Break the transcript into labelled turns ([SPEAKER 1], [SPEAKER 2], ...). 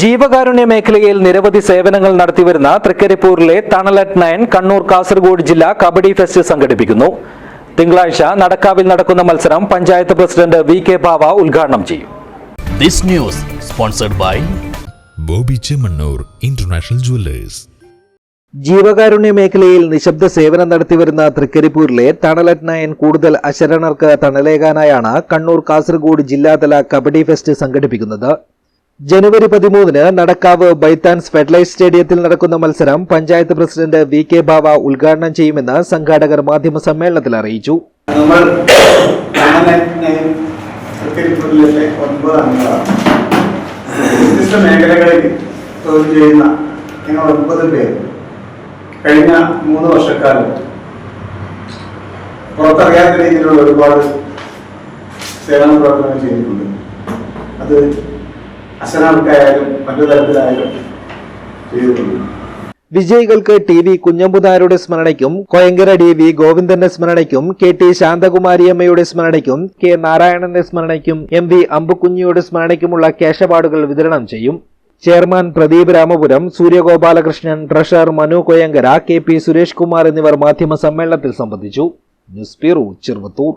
[SPEAKER 1] ജീവകാരുണ്യ മേഖലയിൽ നിരവധി സേവനങ്ങൾ നടത്തിവരുന്ന തൃക്കരിപ്പൂരിലെ തണലറ്റ് നയൻ കണ്ണൂർ കാസർഗോഡ് ജില്ലാ കബഡി ഫെസ്റ്റ് സംഘടിപ്പിക്കുന്നു. തിങ്കളാഴ്ച നടക്കാവിൽ നടക്കുന്ന മത്സരം panchayat president V K Bava ഉദ്ഘാടനം ചെയ്യും.
[SPEAKER 2] This news sponsored by
[SPEAKER 3] Boby Chemmanur international jewellers.
[SPEAKER 1] ജീവകാരുണ്യ മേഖലയിൽ നിശബ്ദ സേവനം നടത്തിവരുന്ന തൃക്കരിപ്പൂരിലെ തണലറ്റ് നയൻ കൂടുതൽ അശരണർക്ക് തണലേകാനായാണ് കണ്ണൂർ കാസർഗോഡ് ജില്ലാതല കബഡി ഫെസ്റ്റ് സംഘടിപ്പിക്കുന്നത്. ജനുവരി പതിമൂന്നിന് നടക്കാവ് ബൈത്താൻസ് ഫെഡ്ലൈറ്റ് സ്റ്റേഡിയത്തിൽ നടക്കുന്ന മത്സരം panchayat president V K Bava ഉദ്ഘാടനം ചെയ്യുമെന്ന് സംഘാടകർ മാധ്യമ സമ്മേളനത്തിൽ അറിയിച്ചു.
[SPEAKER 4] കഴിഞ്ഞ മൂന്ന് വർഷക്കാലം പുറത്തറിയാത്ത രീതിയിലുള്ള ഒരുപാട് സേവന പ്രവർത്തനങ്ങൾ ചെയ്തിട്ടുണ്ട്. അത് അസനാൾക്കായാലും മറ്റു തരത്തിലായാലും ചെയ്തിട്ടുണ്ട്
[SPEAKER 1] വിജയികൾക്ക് ടി വി കുഞ്ഞമ്പുനാരുടെ സ്മരണയ്ക്കും കൊയങ്കര ഡി വി ഗോവിന്ദന്റെ സ്മരണയ്ക്കും കെ ടി ശാന്തകുമാരിയമ്മയുടെ സ്മരണയ്ക്കും കെ നാരായണന്റെ സ്മരണയ്ക്കും എം വി അമ്പുക്കുഞ്ഞിയുടെ സ്മരണയ്ക്കുമുള്ള കേശപാടുകൾ വിതരണം ചെയ്യും. Chairman Pradeep Ramapuram Suryagopalakrishnan treasurer Manu Koyangara K P Suresh Kumar എന്നിവർ മാധ്യമ സമ്മേളനത്തിൽ സംബന്ധിച്ചു. News bureau Cheruvathur.